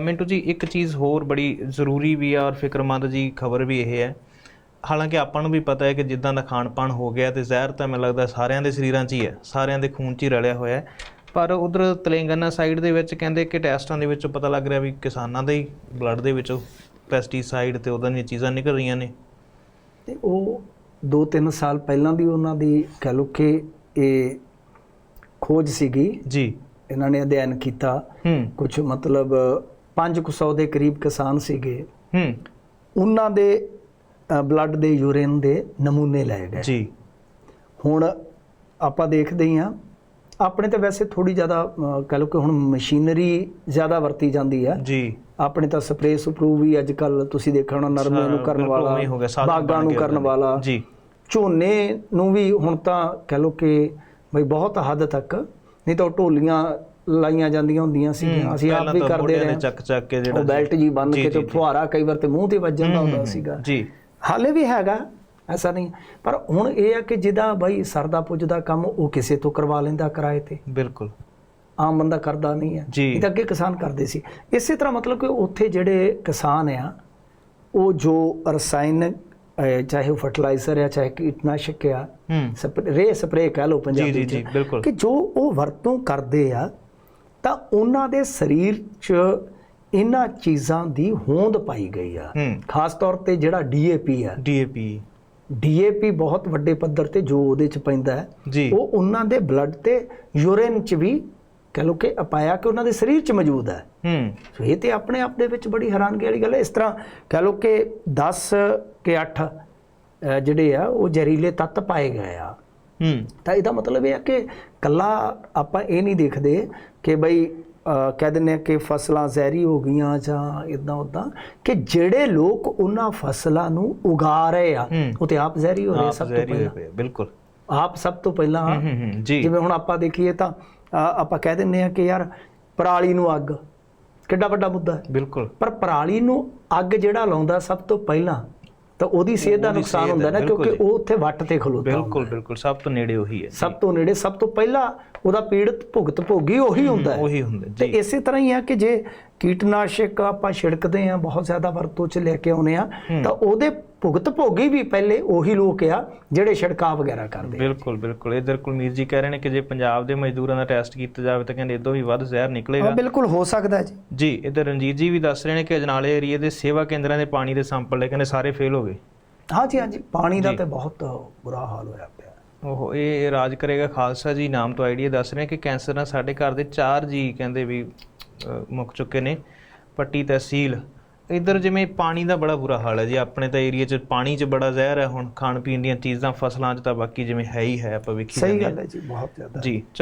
ਮਿੰਟੂ ਜੀ ਇੱਕ ਚੀਜ਼ ਹੋਰ ਬੜੀ ਜ਼ਰੂਰੀ ਵੀ ਆ ਔਰ ਫਿਕਰਮੰਦ ਜੀ ਖਬਰ ਵੀ ਇਹ ਹੈ। ਹਾਲਾਂਕਿ ਆਪਾਂ ਨੂੰ ਵੀ ਪਤਾ ਹੈ ਕਿ ਜਿੱਦਾਂ ਦਾ ਖਾਣ ਪਾਣ ਹੋ ਗਿਆ ਤੇ ਜ਼ਹਿਰ ਤਾਂ ਮੈਨੂੰ ਲੱਗਦਾ ਸਾਰਿਆਂ ਦੇ ਸਰੀਰਾਂ 'ਚ ਹੀ ਹੈ ਸਾਰਿਆਂ ਦੇ ਖੂਨ 'ਚ ਹੀ ਰਲਿਆ ਹੋਇਆ ਹੈ। ਪਰ ਉਧਰ ਤੇਲੰਗਾਨਾ ਸਾਈਡ ਦੇ ਵਿੱਚ ਕਹਿੰਦੇ ਕਿ ਟੈਸਟਾਂ ਦੇ ਵਿੱਚੋਂ ਪਤਾ ਲੱਗ ਰਿਹਾ ਵੀ ਕਿਸਾਨਾਂ ਦੇ ਹੀ ਬਲੱਡ ਦੇ ਵਿੱਚੋਂ ਪੈਸਟੀਸਾਈਡ ਤੇ ਉਹਦਾਂ ਦੀਆਂ ਚੀਜ਼ਾਂ ਨਿਕਲ ਰਹੀਆਂ ਨੇ। ਤੇ ਉਹ 2-3 ਸਾਲ ਪਹਿਲਾਂ ਦੀ ਉਹਨਾਂ ਦੀ ਕਹਿ ਲਓ ਕਿ ਇਹ ਖੋਜ ਸੀਗੀ। ਜੀ। ਇਹਨਾਂ ਨੇ ਅਧਿਐਨ ਕੀਤਾ। ਕੁਝ ਮਤਲਬ 500 ਦੇ ਕਰੀਬ ਕਿਸਾਨ ਸੀਗੇ। ਹੂੰ। ਉਹਨਾਂ ਦੇ ਬਲੱਡ ਦੇ ਯੂਰਿਨ ਦੇ ਨਮੂਨੇ ਲਏ ਗਏ। ਜੀ। ਹੁਣ ਆਪਾਂ ਦੇਖਦੇ ਹੀ ਆ ਆਪਣੇ ਤੇ ਵੈਸੇ ਥੋੜੀ ਜ਼ਿਆਦਾ ਕਹਿ ਲਓ ਕਿ ਹੁਣ ਮਸ਼ੀਨਰੀ ਜ਼ਿਆਦਾ ਵਰਤੀ ਜਾਂਦੀ ਹੈ ਜੀ। ਆਪਣੇ ਤਾਂ ਸਪਰੇਅ ਸਪਰੂ ਵੀ ਅੱਜ ਕੱਲ ਤੁਸੀਂ ਦੇਖਿਆ ਹੋਣਾ ਨਰਮੇ ਨੂੰ ਕਰਨ ਵਾਲਾ ਬਾਗਾਂ ਨੂੰ ਕਰਨ। ਵਾਲਾ। ਜੀ। ਝੋਨੇ ਨੂੰ ਵੀ ਹੁਣ ਤਾਂ ਕਹਿ ਲਓ ਕਿ ਬਈ ਬਹੁਤ ਹੱਦ ਤੱਕ ਨਹੀਂ ਤਾਂ ਢੋਲੀਆਂ ਲਾਈਆਂ ਜਾਂਦੀਆਂ ਹੁੰਦੀਆਂ ਸੀਗੀਆਂ। ਅਸੀਂ ਆਪ ਵੀ ਕਰਦੇ ਰਹੇ। ਚੱਕ ਚੱਕ ਕੇ ਜਿਹੜਾ ਉਹ ਬੈਲਟ ਜੀ ਬੰਨ ਕੇ ਤੇ। ਫੁਹਾਰਾ ਕਈ ਵਾਰ ਤੇ ਮੂੰਹ ਤੇ ਵੱਜ ਜਾਂਦਾ ਹੁੰਦਾ ਸੀਗਾ। ਜੀ। ਹਾਲੇ ਵੀ ਹੈਗਾ ਐਸਾ ਨਹੀਂ। ਪਰ ਹੁਣ ਇਹ ਆ ਕਿ ਜਿਹਦਾ ਬਾਈ ਸਰਦਾ ਪੁੱਜਦਾ ਕੰਮ ਉਹ ਕਿਸੇ ਤੋਂ ਕਰਵਾ ਲੈਂਦਾ ਕਿਰਾਏ ਤੇ। ਬਿਲਕੁਲ। ਆਮ ਬੰਦਾ ਕਰਦਾ ਨਹੀਂ ਹੈ। ਇਹ ਤਾਂ ਅੱਗੇ ਕਿਸਾਨ ਕਰਦੇ ਸੀ। ਇਸੇ ਤਰ੍ਹਾਂ ਮਤਲਬ ਕਿ ਉੱਥੇ ਜਿਹੜੇ ਕਿਸਾਨ ਆ ਉਹ ਜੋ ਰਸਾਇਣ ਚਾਹੇ ਉਹ ਫਰਟੀਲਾਈਜ਼ਰ ਆ ਚਾਹੇ ਕੀਟਨਾਸ਼ਕ ਆ ਹੂੰ। ਸਪਰੇ ਸਪਰੇ ਕਹਿ ਲਓ ਪੰਜਾਬੀ ਜੀ ਚ ਜੀ ਬਿਲਕੁਲ। ਕਿ ਜੋ ਉਹ ਵਰਤੋਂ ਕਰਦੇ ਆ ਤਾਂ ਉਹਨਾਂ ਦੇ ਸਰੀਰ 'ਚ ਇਹਨਾਂ ਚੀਜ਼ਾਂ ਦੀ ਹੋਂਦ ਪਾਈ ਗਈ ਆ। ਖਾਸ ਤੌਰ ਤੇ ਜਿਹੜਾ ਡੀਏਪੀ ਆ। ਡੀਏਪੀ ਡੀਏਪੀ ਬਹੁਤ ਵੱਡੇ ਪੱਧਰ ਤੇ ਜੋ ਉਹਦੇ 'ਚ ਪੈਂਦਾ ਹੈ ਉਹ ਉਹਨਾਂ ਦੇ ਬਲੱਡ ਤੇ ਯੂਰਿਨ 'ਚ ਵੀ ਕਹ ਲੋ ਕਿ ਅਪਾਇਆ ਕਿ ਉਹਨਾਂ ਦੇ ਸਰੀਰ 'ਚ ਮੌਜੂਦ ਹੈ। ਹੂੰ। ਸੋ ਇਹ ਤੇ ਆਪਣੇ ਆਪ ਦੇ ਵਿੱਚ ਬੜੀ ਹੈਰਾਨਗੀ ਵਾਲੀ ਗੱਲ ਹੈ। ਇਸ ਤਰ੍ਹਾਂ ਕਹ ਲੋ ਕਿ 10 ਕਿ 8 ਜਿਹੜੇ ਆ ਉਹ ਜ਼ਹਿਰੀਲੇ ਤੱਤ ਪਾਏ ਗਏ ਆ। ਹੂੰ। ਤਾਂ ਇਹਦਾ ਮਤਲਬ ਇਹ ਹੈ ਕਿ ਕੱਲਾ ਆਪਾਂ ਇਹ ਨਹੀਂ ਦੇਖਦੇ ਕਿ ਬਈ ਕਹਿ ਦਿੰਦੇ ਆ ਕਿ ਫਸਲਾਂ ਜ਼ਹਿਰੀ ਹੋ ਗਈਆਂ ਜਾਂ ਇਦਾਂ ਉਦਾਂ ਕਿ ਜਿਹੜੇ ਲੋਕ ਉਹਨਾਂ ਫਸਲਾਂ ਨੂੰ ਉਗਾ ਰਹੇ ਆ। ਉਹ ਤੇ ਆਪ ਜ਼ਹਿਰੀ ਹੋ ਰਹੇ ਸਭ ਤੋਂ ਪਹਿਲਾਂ। ਬਿਲਕੁਲ। ਆਪ ਸਭ ਤੋਂ ਪਹਿਲਾਂ ਜਿਵੇਂ ਹੁਣ ਆਪਾਂ ਦੇਖੀਏ ਤਾਂ ਆਪਾਂ ਕਹਿ ਦਿੰਦੇ ਆ ਕਿ ਯਾਰ ਪਰਾਲੀ ਨੂੰ ਅੱਗ ਕਿੱਡਾ ਵੱਡਾ ਮੁੱਦਾ ਹੈ। ਬਿਲਕੁਲ। ਪਰ ਪਰਾਲੀ ਨੂੰ ਅੱਗ ਜਿਹੜਾ ਲਾਉਂਦਾ ਸਭ ਤੋਂ ਪਹਿਲਾਂ ਤਾਂ ਉਹਦੀ ਸਿਹਤ ਦਾ ਨੁਕਸਾਨ ਹੁੰਦਾ ਨਾ ਕਿਉਂਕਿ। ਉਹ ਉੱਥੇ ਵੱਟ ਤੇ ਖਲੋਤਾ ਬਿਲਕੁਲ ਬਿਲਕੁਲ ਸਭ ਤੋਂ ਨੇੜੇ ਉਹੀ ਹੈ। ਸਭ ਤੋਂ ਨੇੜੇ ਸਭ ਤੋਂ ਪਹਿਲਾਂ ਉਹਦਾ ਪੀੜਤ ਭੁਗਤ ਭੋਗੀ ਉਹੀ ਹੁੰਦਾ ਹੈ। ਉਹੀ ਹੁੰਦਾ ਤੇ ਜੀ। ਇਸੇ ਤਰ੍ਹਾਂ ਹੀ ਆ ਕਿ ਜੇ ਕੀਟਨਾਸ਼ਕ ਆਪਾਂ ਛਿੜਕਦੇ ਆ ਬਹੁਤ ਜ਼ਿਆਦਾ ਵਰਤੋਂ ਚ ਲੈ ਕੇ ਆਉਨੇ ਆ ਤਾਂ ਉਹਦੇ ਭੁਗਤ ਭੋਗੀ ਵੀ ਪਹਿਲੇ ਉਹੀ ਲੋਕ ਆ ਜਿਹੜੇ ਛਿੜਕਾਅ ਵਗੈਰਾ ਕਰਦੇ ਬਿਲਕੁਲ ਬਿਲਕੁਲ। ਇਧਰ ਕੁਲਮੀਰ ਜੀ ਕਹਿ ਰਹੇ ਨੇ ਕਿ ਜੇ ਪੰਜਾਬ ਦੇ ਮਜ਼ਦੂਰਾਂ ਦਾ ਟੈਸਟ ਕੀਤਾ ਜਾਵੇ ਤਾਂ ਕਹਿੰਦੇ ਇਦੋਂ ਵੀ ਵੱਧ ਜ਼ਹਿਰ ਨਿਕਲੇਗਾ। ਹਾਂ ਬਿਲਕੁਲ ਹੋ ਸਕਦਾ ਹੈ ਜੀ। ਜੀ ਇਧਰ ਰਣਜੀਤ ਜੀ ਵੀ ਦੱਸ ਰਹੇ ਨੇ ਕਿ ਅਜਨਾਲੇ ਏਰੀਏ ਦੇ ਸੇਵਾ ਕੇਂਦਰਾਂ ਦੇ ਪਾਣੀ ਦੇ ਸੈਂਪਲ ਲੈ ਕਹਿੰਦੇ ਸਾਰੇ ਫੇਲ ਹੋ ਗਏ। ਹਾਂਜੀ ਹਾਂਜੀ ਪਾਣੀ ਦਾ ਤੇ ਬਹੁਤ ਬੁਰਾ ਹਾਲ ਹੋਇਆ ਪਿਆ। ਉਹ ਇਹ ਰਾਜ ਕਰੇਗਾ ਖਾਲਸਾ ਜੀ ਨਾਮ ਤੋਂ ਆਈਡੀਆ ਦੱਸ ਰਹੇ ਕਿ ਕੈਂਸਰ ਨਾਲ ਸਾਡੇ ਘਰ ਦੇ 4 ਜੀ ਕਹਿੰਦੇ ਵੀ ਮੁੱਕ ਚੁੱਕੇ ਨੇ। ਪੱਟੀ ਤਹਿਸੀਲ ਇਧਰ ਜਿਵੇਂ ਪਾਣੀ ਦਾ ਬੜਾ ਬੁਰਾ ਹਾਲ ਹੈ ਜੀ। ਆਪਣੇ ਤਾਂ ਏਰੀਆ 'ਚ ਪਾਣੀ 'ਚ ਬੜਾ ਜ਼ਹਿਰ ਹੈ। ਹੁਣ ਖਾਣ ਪੀਣ ਦੀਆਂ ਚੀਜ਼ਾਂ ਫਸਲਾਂ 'ਚ ਤਾਂ ਬਾਕੀ ਜਿਵੇਂ ਹੈ ਹੀ ਹੈ ਆਪਾਂ ਵੇਖੀ ਸਹੀ। ਗੱਲ ਹੈ ਜੀ ਬਹੁਤ ਜ਼ਿਆਦਾ। ਜੀ